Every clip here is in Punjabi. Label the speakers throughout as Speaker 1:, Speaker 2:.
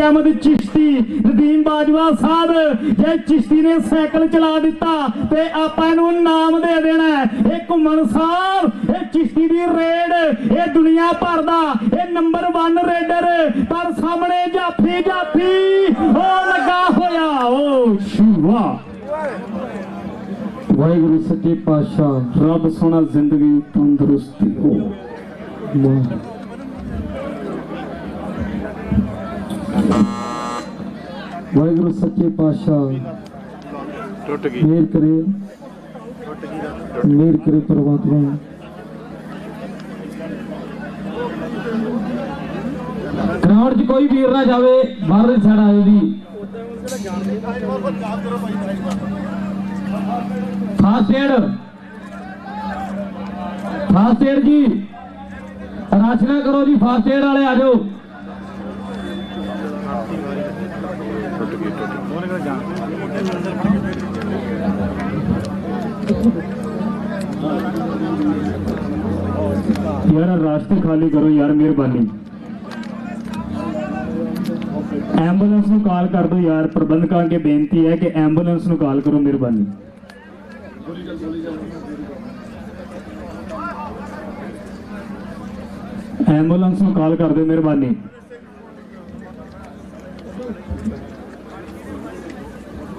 Speaker 1: ਅਹਿਮਦ ਚਿਸ਼ਤੀ ਨਦੀਮ ਬਾਜਵਾ ਸਾਹਿਬ, ਜੇ ਚਿਸ਼ਤੀ ਨੇ ਸਾਈਕਲ ਚਲਾ ਦਿੱਤਾ ਤੇ ਆਪਾਂ ਇਹਨੂੰ ਨਾਮ ਦੇ ਦੇਣਾ ਇਹ ਘੁੰਮਣ ਸਾਹਿਬ ਇਹ ਚਿਸ਼ਤੀ ਦੀ ਰੇਡ, ਇਹ ਦੁਨੀਆ ਭਰ ਦਾ, ਇਹ ਨੰਬਰ 1 ਰੇਡਰ। ਪਰ ਸਾਹਮਣੇ ਜਾਫੀ ਜਾਫੀ, ਉਹ ਲੱਗਾ ਹੋਇਆ ਓ ਸ਼ੂਵਾ ਵਾਹਿਗੁਰੂ ਸੱਚੇ ਪਾਤਸ਼ਾਹ, ਰੱਬ ਸੋਹਣਾ ਜ਼ਿੰਦਗੀ ਤੰਦਰੁਸਤੀ ਓ ਵਾਹ। ਵਾਹਿਗੁਰੂ ਸੱਚੇ ਪਾਤਸ਼ਾਹ
Speaker 2: ਟੁੱਟ ਗਈ।
Speaker 1: ਮੇਰ ਕਰੇ। ਮੇਰ ਕਰੇ ਪਰਮਾਤਮਾ। ਗਰਾਊਂਡ 'ਚ ਕੋਈ ਵੀਰ ਨਾ ਜਾਵੇ ਬਾਹਰਲੀ ਸਾਈਡ ਆਇਓ ਜੀ ਫਾਸਟ ਏਡ ਜੀ। ਰਸ਼ ਨਾ ਕਰੋ ਜੀ ਫਾਸਟ ਏਡ ਵਾਲੇ ਆ ਜਾਓ।
Speaker 2: ਟੁੱਟ ਗਈ ਟੁੱਟ ਗਈ ਉਹਨੇ ਜਾਣ
Speaker 1: ਯਾਰ, ਰਾਸਤੇ ਖਾਲੀ ਕਰੋ ਯਾਰ, ਮਿਹਰਬਾਨੀ। ਐਂਬੂਲੈਂਸ ਨੂੰ ਕਾਲ ਕਰ ਦਿਓ ਯਾਰ, ਪ੍ਰਬੰਧਕਾਂ ਅੱਗੇ ਬੇਨਤੀ ਹੈ ਕਿ ਐਂਬੂਲੈਂਸ ਨੂੰ ਕਾਲ ਕਰੋ, ਮਿਹਰਬਾਨੀ। ਐਂਬੂਲੈਂਸ ਨੂੰ ਕਾਲ ਕਰ ਦਿਓ, ਮਿਹਰਬਾਨੀ
Speaker 2: ਉੱਥੇ ਨਾ ਪਟਾਸ ਕੋਲ ਪਟਾਸ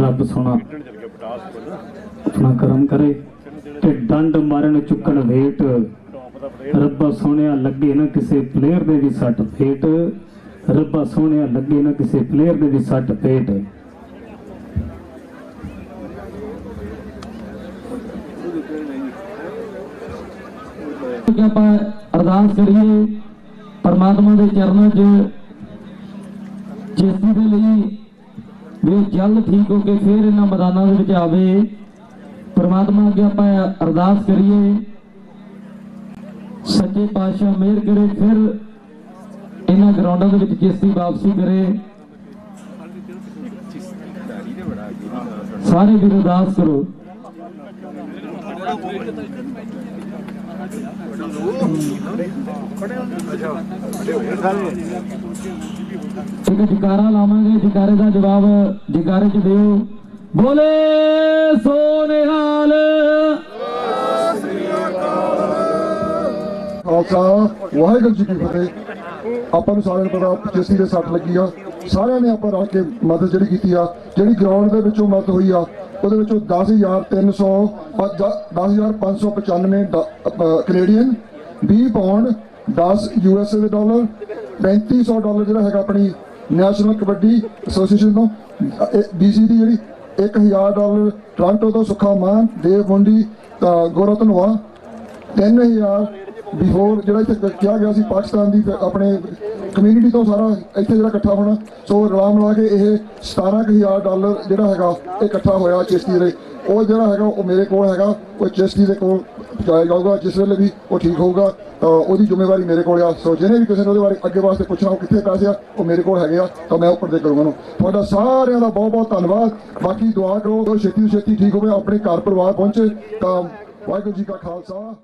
Speaker 1: ਰੱਬ ਸੋਣਾ ਆਪਣਾ ਕਰਮ ਕਰੇ ਤੇ ਡੰਡ ਮਾਰਨ ਚੁੱਕਣ ਵੇਟ।
Speaker 2: ਟੌਪ ਦਾ
Speaker 1: ਰੱਬਾ ਸੋਹਣਿਆ ਲੱਗੇ ਨਾ ਕਿਸੇ ਪਲੇਅਰ ਦੇ ਵੀ ਸੱਟ ਫੇਟ। ਰੱਬਾ ਸੋਹਣਿਆ ਲੱਗੇ ਨਾ ਕਿਸੇ ਪਲੇਅਰ ਦੇ ਵੀ ਸੱਟ ਫੇਟ। ਕਿ ਆਪਾਂ ਅਰਦਾਸ ਕਰੀਏ ਪਰਮਾਤਮਾ ਦੇ ਚਰਨਾਂ 'ਚ ਚੇਤੀ ਦੇ ਲਈ ਵੀ ਉਹ ਠੀਕ ਹੋ ਕੇ ਫੇਰ ਇਹਨਾਂ ਮੈਦਾਨਾਂ ਦੇ ਵਿੱਚ ਆਵੇ। ਪਰਮਾਤਮਾ ਅੱਗੇ ਆਪਾਂ ਅਰਦਾਸ ਕਰੀਏ। ਸੱਚੇ ਪਾਤਸ਼ਾਹ ਮਿਹਰ ਕਰੇ, ਫਿਰ ਇਹਨਾਂ ਗਰਾਊਂਡਾਂ ਦੇ ਵਿੱਚ ਚੇਸਤੀ ਵਾਪਸੀ ਕਰੇ। ਸਾਰੇ ਵੀਰ ਅਰਦਾਸ ਕਰੋ। ਇੱਕ ਜਕਾਰਾ ਲਾਵਾਂਗੇ, ਜਕਾਰੇ ਦਾ ਜਵਾਬ ਜਕਾਰੇ ਚ ਦਿਓ। ਬੋਲੇ ਸੋ
Speaker 3: ਖਾਲਸਾ ਵਾਹਿਗੁਰੂ ਜੀ ਕੀ ਫਤਿਹ। ਆਪਾਂ ਨੂੰ ਸਾਰਿਆਂ ਨੂੰ ਪਤਾ ਜਿਸੀ ਦੇ ਸੱਟ ਲੱਗੀ ਆ। ਸਾਰਿਆਂ ਨੇ ਆਪਾਂ ਰਲ ਕੇ ਮਦਦ ਜਿਹੜੀ ਕੀਤੀ ਆ, ਜਿਹੜੀ ਗਰਾਊਂਡ ਦੇ ਵਿੱਚੋਂ ਮਦਦ ਹੋਈ ਆ ਉਹਦੇ ਵਿੱਚੋਂ 10300 ਅ, ਦ- 10595 ਡ- ਅ, ਕੈਨੇਡੀਅਨ 20 ਪਾਉਂਡ 10 ਯੂਐਸਏ ਦੇ ਡਾਲਰ 3500 ਡਾਲਰ ਜਿਹੜਾ ਹੈਗਾ ਆਪਣੀ ਨੈਸ਼ਨਲ ਕਬੱਡੀ ਐਸੋਸੀਏਸ਼ਨ ਤੋਂ ਬੀਸੀ ਦੀ ਜਿਹੜੀ 1000 ਡਾਲਰ ਟੋਰਾਂਟੋ ਤੋਂ ਸੁੱਖਾ ਮਾਨ ਦੇਵ ਮੁੰਡੀ ਗੌਰਵ ਧਨਵਾ 3000 ਬਿਫੋਰ ਜਿਹੜਾ ਇੱਥੇ ਕਿਹਾ ਗਿਆ ਸੀ ਪਾਕਿਸਤਾਨ ਦੀ ਆਪਣੇ ਕਮਿਊਨਿਟੀ ਤੋਂ ਸਾਰਾ ਇੱਥੇ ਜਿਹੜਾ ਇਕੱਠਾ ਹੋਣਾ, ਸੋ ਰਲਾ ਮਿਲਾ ਕੇ ਇਹ 17000 ਡਾਲਰ ਜਿਹੜਾ ਹੈਗਾ, ਇਹ ਇਕੱਠਾ ਹੋਇਆ ਚੇਸਤੀ ਦੇ। ਉਹ ਜਿਹੜਾ ਹੈਗਾ, ਉਹ ਮੇਰੇ ਕੋਲ ਹੈਗਾ, ਉਹ ਚੇਸਤੀ ਦੇ ਕੋਲ ਪਹੁੰਚਾਇਆ ਜਾਊਗਾ, ਜਿਸ ਵੇਲੇ ਵੀ ਉਹ ਠੀਕ ਹੋਊਗਾ, ਤਾਂ ਉਹਦੀ ਜ਼ਿੰਮੇਵਾਰੀ ਮੇਰੇ ਕੋਲ ਆ। ਸੋ ਜਿਹਨੇ ਵੀ ਕਿਸੇ ਨੇ ਉਹਦੇ ਬਾਰੇ ਅੱਗੇ ਵਾਸਤੇ ਪੁੱਛਣਾ, ਉਹ ਕਿੱਥੇ ਪੈਸੇ ਆ, ਉਹ ਮੇਰੇ ਕੋਲ ਹੈਗੇ ਆ, ਤਾਂ ਮੈਂ ਉੱਪਰ ਦੇ ਕਰੂੰਗਾ ਉਹਨੂੰ। ਤੁਹਾਡਾ ਸਾਰਿਆਂ ਦਾ ਬਹੁਤ ਬਹੁਤ ਧੰਨਵਾਦ। ਬਾਕੀ ਦੁਆ ਕਰੋ ਉਹ ਛੇਤੀ ਤੋਂ ਛੇਤੀ ਠੀਕ ਹੋਵੇ, ਆਪਣੇ ਘਰ ਪਰਿਵਾਰ ਪਹੁੰਚੇ, ਤਾਂ ਵਾਹਿਗੁਰੂ ਜੀ ਕਾ ਖਾਲਸਾ।